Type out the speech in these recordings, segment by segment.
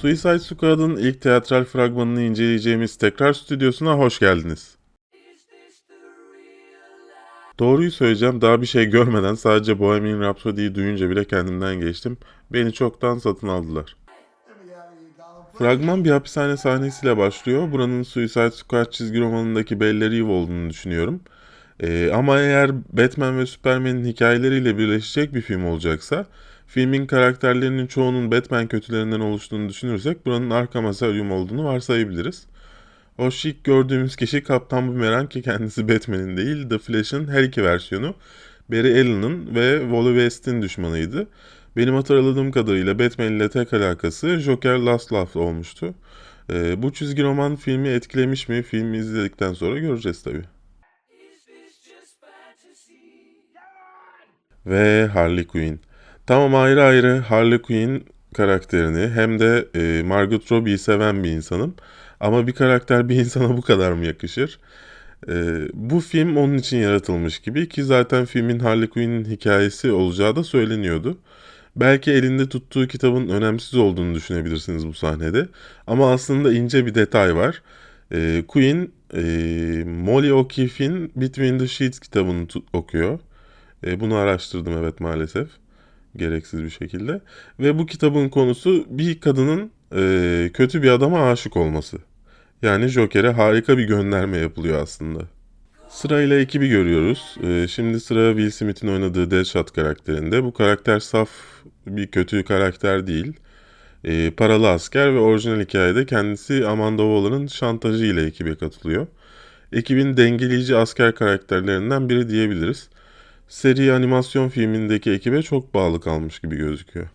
Suicide Squad'ın ilk teatral fragmanını inceleyeceğimiz tekrar stüdyosuna hoş geldiniz. Doğruyu söyleyeceğim daha bir şey görmeden sadece Bohemian Rhapsody'yi duyunca bile kendimden geçtim. Beni çoktan satın aldılar. Fragman bir hapishane sahnesiyle başlıyor. Buranın Suicide Squad çizgi romanındaki Belle Reve olduğunu düşünüyorum. Ee, ama eğer Batman ve Superman'in hikayeleriyle birleşecek bir film olacaksa, filmin karakterlerinin çoğunun Batman kötülerinden oluştuğunu düşünürsek buranın Arkham Asylum olduğunu varsayabiliriz. O şık gördüğümüz kişi Kaptan Boomerang ki kendisi Batman'in değil, The Flash'ın her iki versiyonu. Barry Allen'ın ve Wally West'in düşmanıydı. Benim hatırladığım kadarıyla Batman ile tek alakası Joker Last Laugh olmuştu. Ee, bu çizgi roman filmi etkilemiş mi? Filmi izledikten sonra göreceğiz tabii. Ve Harley Quinn. Tamam ayrı ayrı Harley Quinn karakterini hem de e, Margot Robbie'yi seven bir insanım. Ama bir karakter bir insana bu kadar mı yakışır? E, bu film onun için yaratılmış gibi ki zaten filmin Harley Quinn'in hikayesi olacağı da söyleniyordu. Belki elinde tuttuğu kitabın önemsiz olduğunu düşünebilirsiniz bu sahnede. Ama aslında ince bir detay var. E, Quinn e, Molly O'Keefe'in Between the Sheets kitabını okuyor. E, bunu araştırdım evet maalesef. Gereksiz bir şekilde. Ve bu kitabın konusu bir kadının e, kötü bir adama aşık olması. Yani Joker'e harika bir gönderme yapılıyor aslında. Sırayla ekibi görüyoruz. E, şimdi sıra Will Smith'in oynadığı Deadshot karakterinde. Bu karakter saf bir kötü karakter değil. E, paralı asker ve orijinal hikayede kendisi Amanda Waller'ın şantajı ile ekibe katılıyor. Ekibin dengeleyici asker karakterlerinden biri diyebiliriz seri animasyon filmindeki ekibe çok bağlı kalmış gibi gözüküyor.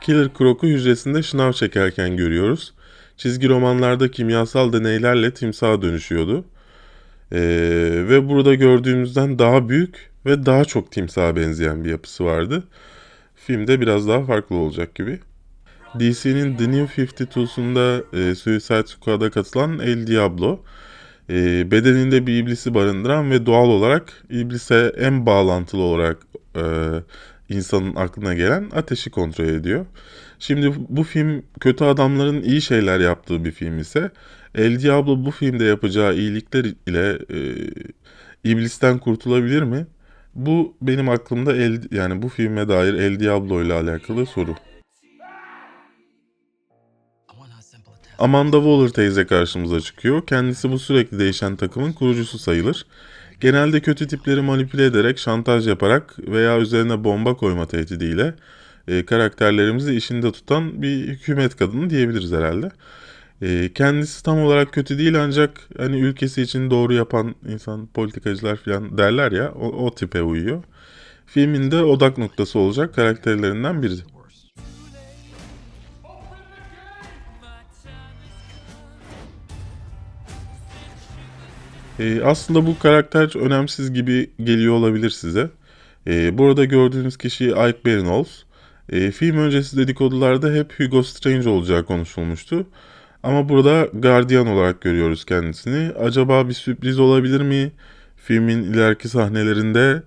Killer Croc'u hücresinde şınav çekerken görüyoruz. Çizgi romanlarda kimyasal deneylerle timsaha dönüşüyordu. Ee, ve burada gördüğümüzden daha büyük ve daha çok timsaha benzeyen bir yapısı vardı. Filmde biraz daha farklı olacak gibi. DC'nin The New 52'sunda e, Suicide Squad'a katılan El Diablo, e, bedeninde bir iblisi barındıran ve doğal olarak iblise en bağlantılı olarak e, insanın aklına gelen ateşi kontrol ediyor. Şimdi bu film kötü adamların iyi şeyler yaptığı bir film ise El Diablo bu filmde yapacağı iyilikler ile e, iblisten kurtulabilir mi? Bu benim aklımda el, yani bu filme dair El Diablo ile alakalı soru. Amanda Waller teyze karşımıza çıkıyor. Kendisi bu sürekli değişen takımın kurucusu sayılır. Genelde kötü tipleri manipüle ederek, şantaj yaparak veya üzerine bomba koyma tehdidiyle e, karakterlerimizi işinde tutan bir hükümet kadını diyebiliriz herhalde. E, kendisi tam olarak kötü değil ancak hani ülkesi için doğru yapan insan politikacılar falan derler ya o, o tipe uyuyor. Filmin de odak noktası olacak karakterlerinden biri. Ee, aslında bu karakter önemsiz gibi geliyor olabilir size. Ee, burada gördüğünüz kişi Ike Barinholtz. Ee, film öncesi dedikodularda hep Hugo Strange olacağı konuşulmuştu. Ama burada Guardian olarak görüyoruz kendisini. Acaba bir sürpriz olabilir mi? Filmin ileriki sahnelerinde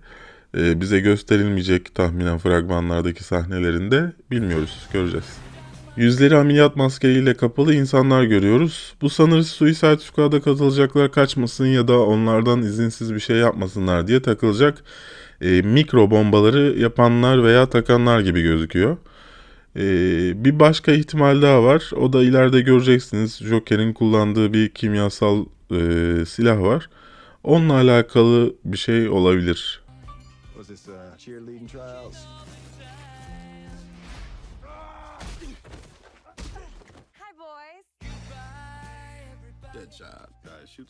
e, bize gösterilmeyecek tahminen fragmanlardaki sahnelerinde bilmiyoruz. Göreceğiz. Yüzleri ameliyat maskeleriyle kapalı insanlar görüyoruz. Bu sanırız Suicide Squad'a katılacaklar kaçmasın ya da onlardan izinsiz bir şey yapmasınlar diye takılacak e, mikro bombaları yapanlar veya takanlar gibi gözüküyor. E, bir başka ihtimal daha var. O da ileride göreceksiniz. Joker'in kullandığı bir kimyasal e, silah var. Onunla alakalı bir şey olabilir. Was this uh?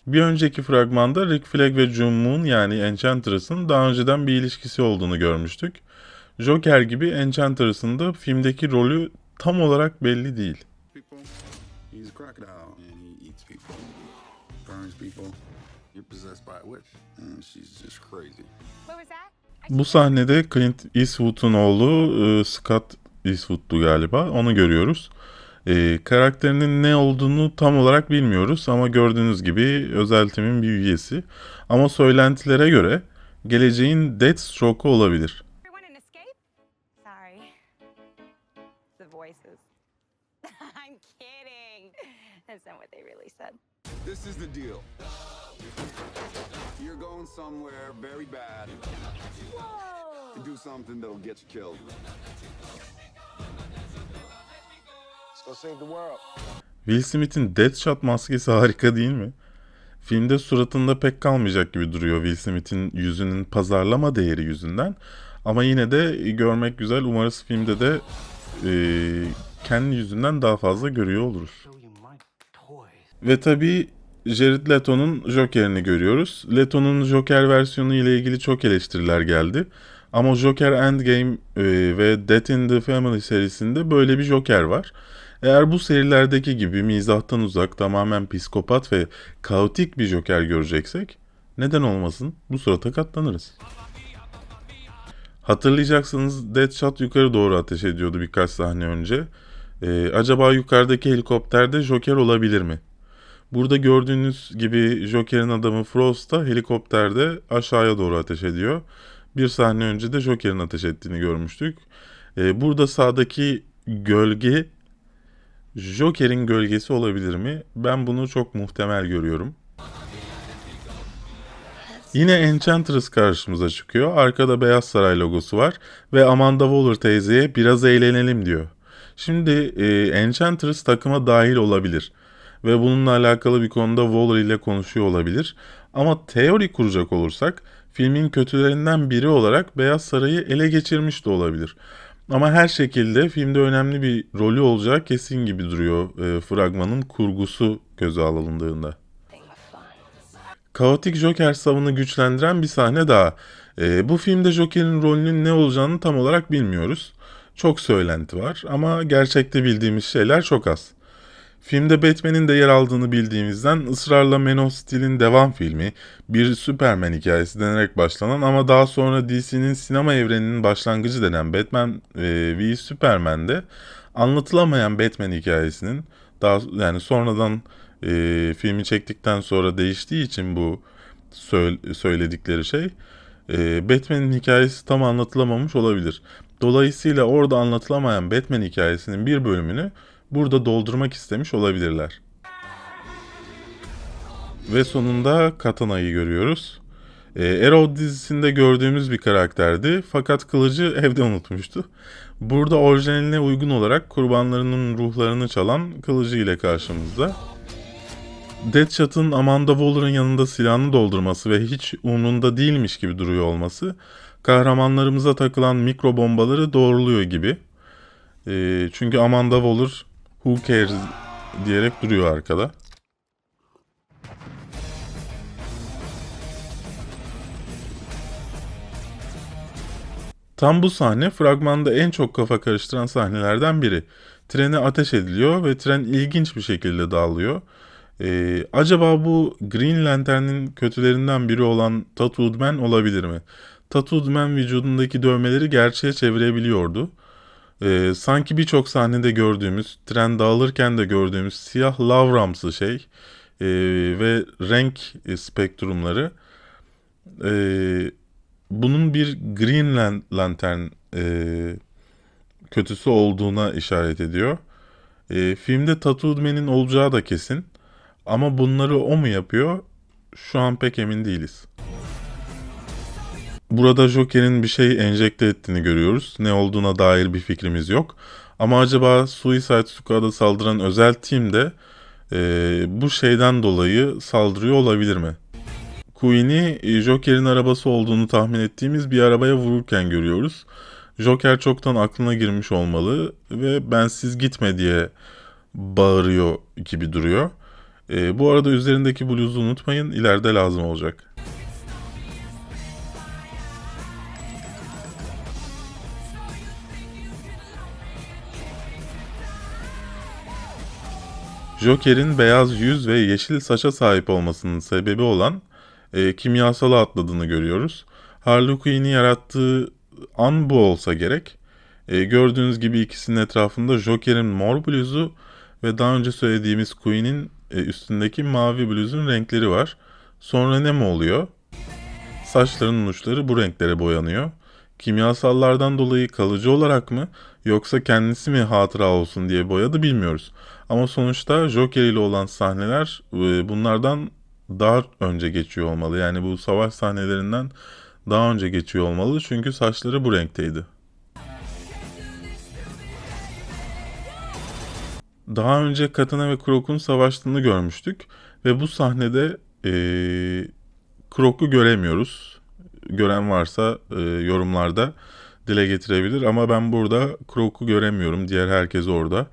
Bir önceki fragmanda Rick Flag ve June Moon yani Enchantress'ın daha önceden bir ilişkisi olduğunu görmüştük. Joker gibi Enchantress'ın da filmdeki rolü tam olarak belli değil. Bu sahnede Clint Eastwood'un oğlu e, Scott Eastwood'du galiba onu görüyoruz. E, karakterinin ne olduğunu tam olarak bilmiyoruz ama gördüğünüz gibi özel timin bir üyesi. Ama söylentilere göre geleceğin Deathstroke'u olabilir. This is the deal. You're going somewhere very bad to do something that'll get you killed. Will Smith'in Deathshot maskesi harika değil mi? Filmde suratında pek kalmayacak gibi duruyor Will Smith'in yüzünün pazarlama değeri yüzünden. Ama yine de görmek güzel. Umarız filmde de e, kendi yüzünden daha fazla görüyor oluruz. Ve tabii Jared Leto'nun Joker'ini görüyoruz. Leto'nun Joker versiyonu ile ilgili çok eleştiriler geldi. Ama Joker Endgame e, ve Death in the Family serisinde böyle bir Joker var. Eğer bu serilerdeki gibi mizahtan uzak, tamamen psikopat ve kaotik bir Joker göreceksek neden olmasın bu surata katlanırız. Hatırlayacaksınız Deadshot yukarı doğru ateş ediyordu birkaç sahne önce. Ee, acaba yukarıdaki helikopterde Joker olabilir mi? Burada gördüğünüz gibi Joker'in adamı Frost da helikopterde aşağıya doğru ateş ediyor. Bir sahne önce de Joker'in ateş ettiğini görmüştük. Ee, burada sağdaki gölge Joker'in gölgesi olabilir mi? Ben bunu çok muhtemel görüyorum. Yine Enchantress karşımıza çıkıyor. Arkada Beyaz Saray logosu var ve Amanda Waller teyzeye biraz eğlenelim diyor. Şimdi e, Enchantress takıma dahil olabilir ve bununla alakalı bir konuda Waller ile konuşuyor olabilir. Ama teori kuracak olursak filmin kötülerinden biri olarak Beyaz Saray'ı ele geçirmiş de olabilir. Ama her şekilde filmde önemli bir rolü olacağı kesin gibi duruyor e, fragmanın kurgusu göze alındığında. Kaotik Joker savını güçlendiren bir sahne daha. E, bu filmde Joker'in rolünün ne olacağını tam olarak bilmiyoruz. Çok söylenti var ama gerçekte bildiğimiz şeyler çok az. Filmde Batman'in de yer aldığını bildiğimizden ısrarla Man of Steel'in devam filmi, bir Superman hikayesi denerek başlanan ama daha sonra DC'nin sinema evreninin başlangıcı denen Batman e, v Superman'de anlatılamayan Batman hikayesinin daha yani sonradan e, filmi çektikten sonra değiştiği için bu söyle- söyledikleri şey e, Batman'in hikayesi tam anlatılamamış olabilir. Dolayısıyla orada anlatılamayan Batman hikayesinin bir bölümünü burada doldurmak istemiş olabilirler. Ve sonunda Katana'yı görüyoruz. E, Arrow dizisinde gördüğümüz bir karakterdi fakat kılıcı evde unutmuştu. Burada orijinaline uygun olarak kurbanlarının ruhlarını çalan kılıcı ile karşımızda. Deadshot'ın Amanda Waller'ın yanında silahını doldurması ve hiç umrunda değilmiş gibi duruyor olması kahramanlarımıza takılan mikro bombaları doğruluyor gibi. E, çünkü Amanda Waller who cares diyerek duruyor arkada. Tam bu sahne fragmanda en çok kafa karıştıran sahnelerden biri. Trene ateş ediliyor ve tren ilginç bir şekilde dağılıyor. Ee, acaba bu Green Lantern'in kötülerinden biri olan Tattooed Man olabilir mi? Tattooed Man vücudundaki dövmeleri gerçeğe çevirebiliyordu. Ee, sanki birçok sahnede gördüğümüz, tren dağılırken de gördüğümüz siyah lavramsı şey ee, ve renk e, spektrumları ee, bunun bir Green Lan- Lantern ee, kötüsü olduğuna işaret ediyor. Ee, filmde Tattooed Man'in olacağı da kesin. Ama bunları o mu yapıyor? Şu an pek emin değiliz. Burada Joker'in bir şey enjekte ettiğini görüyoruz. Ne olduğuna dair bir fikrimiz yok. Ama acaba Suicide Squad'a saldıran özel tim de eee, bu şeyden dolayı saldırıyor olabilir mi? Queen'i e, Joker'in arabası olduğunu tahmin ettiğimiz bir arabaya vururken görüyoruz. Joker çoktan aklına girmiş olmalı ve ben siz gitme diye bağırıyor gibi duruyor. Ee, bu arada üzerindeki bluzu unutmayın ileride lazım olacak. Joker'in beyaz yüz ve yeşil saça sahip olmasının sebebi olan e, kimyasalı atladığını görüyoruz. Harley Quinn'i yarattığı an bu olsa gerek. E, gördüğünüz gibi ikisinin etrafında Joker'in mor bluzu ve daha önce söylediğimiz Queen'in e, üstündeki mavi bluzun renkleri var. Sonra ne mi oluyor? Saçlarının uçları bu renklere boyanıyor. Kimyasallardan dolayı kalıcı olarak mı yoksa kendisi mi hatıra olsun diye boyadı bilmiyoruz. Ama sonuçta Joker ile olan sahneler e, bunlardan daha önce geçiyor olmalı. Yani bu savaş sahnelerinden daha önce geçiyor olmalı çünkü saçları bu renkteydi. Daha önce Katana ve Krok'un savaştığını görmüştük ve bu sahnede eee Krok'u göremiyoruz. Gören varsa eee, yorumlarda dile getirebilir ama ben burada Krok'u göremiyorum. Diğer herkes orada.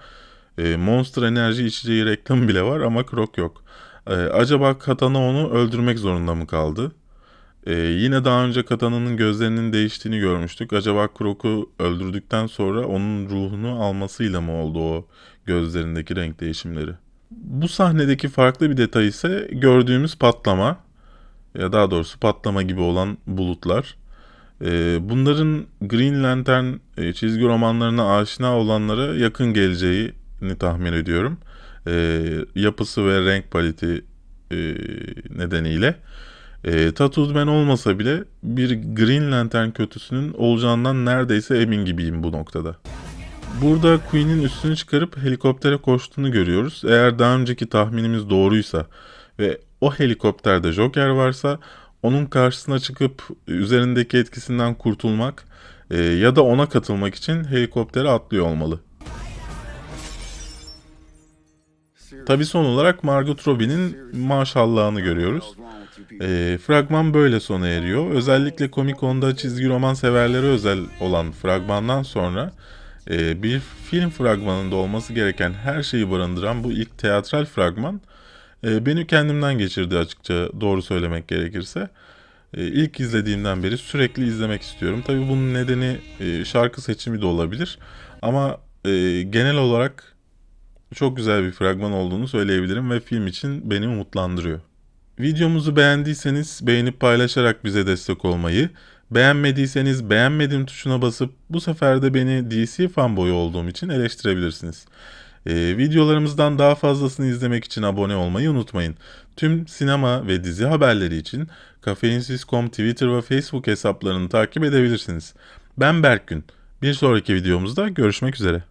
Eee, Monster Enerji içeceği reklamı bile var ama Krok yok. Eee, acaba Katana onu öldürmek zorunda mı kaldı? Ee, yine daha önce Katana'nın gözlerinin değiştiğini görmüştük. Acaba Krok'u öldürdükten sonra onun ruhunu almasıyla mı oldu o gözlerindeki renk değişimleri? Bu sahnedeki farklı bir detay ise gördüğümüz patlama ya daha doğrusu patlama gibi olan bulutlar. Ee, bunların Green Lantern e, çizgi romanlarına aşina olanlara yakın geleceğini tahmin ediyorum. Ee, yapısı ve renk paleti e, nedeniyle. E, Tattooed Man olmasa bile bir Green Lantern kötüsünün olacağından neredeyse emin gibiyim bu noktada. Burada Queen'in üstünü çıkarıp helikoptere koştuğunu görüyoruz. Eğer daha önceki tahminimiz doğruysa ve o helikopterde Joker varsa onun karşısına çıkıp üzerindeki etkisinden kurtulmak e, ya da ona katılmak için helikoptere atlıyor olmalı. Tabi son olarak Margot Robbie'nin maşallahını görüyoruz. E, fragman böyle sona eriyor. Özellikle Comic Con'da çizgi roman severlere özel olan fragmandan sonra e, bir film fragmanında olması gereken her şeyi barındıran bu ilk teatral fragman e, beni kendimden geçirdi açıkça doğru söylemek gerekirse. E, ilk izlediğimden beri sürekli izlemek istiyorum. Tabi bunun nedeni e, şarkı seçimi de olabilir. Ama e, genel olarak çok güzel bir fragman olduğunu söyleyebilirim ve film için beni umutlandırıyor. Videomuzu beğendiyseniz beğenip paylaşarak bize destek olmayı, beğenmediyseniz beğenmedim tuşuna basıp bu sefer de beni DC fanboyu olduğum için eleştirebilirsiniz. Ee, videolarımızdan daha fazlasını izlemek için abone olmayı unutmayın. Tüm sinema ve dizi haberleri için Kafeinsiz.com Twitter ve Facebook hesaplarını takip edebilirsiniz. Ben Berkgün. Bir sonraki videomuzda görüşmek üzere.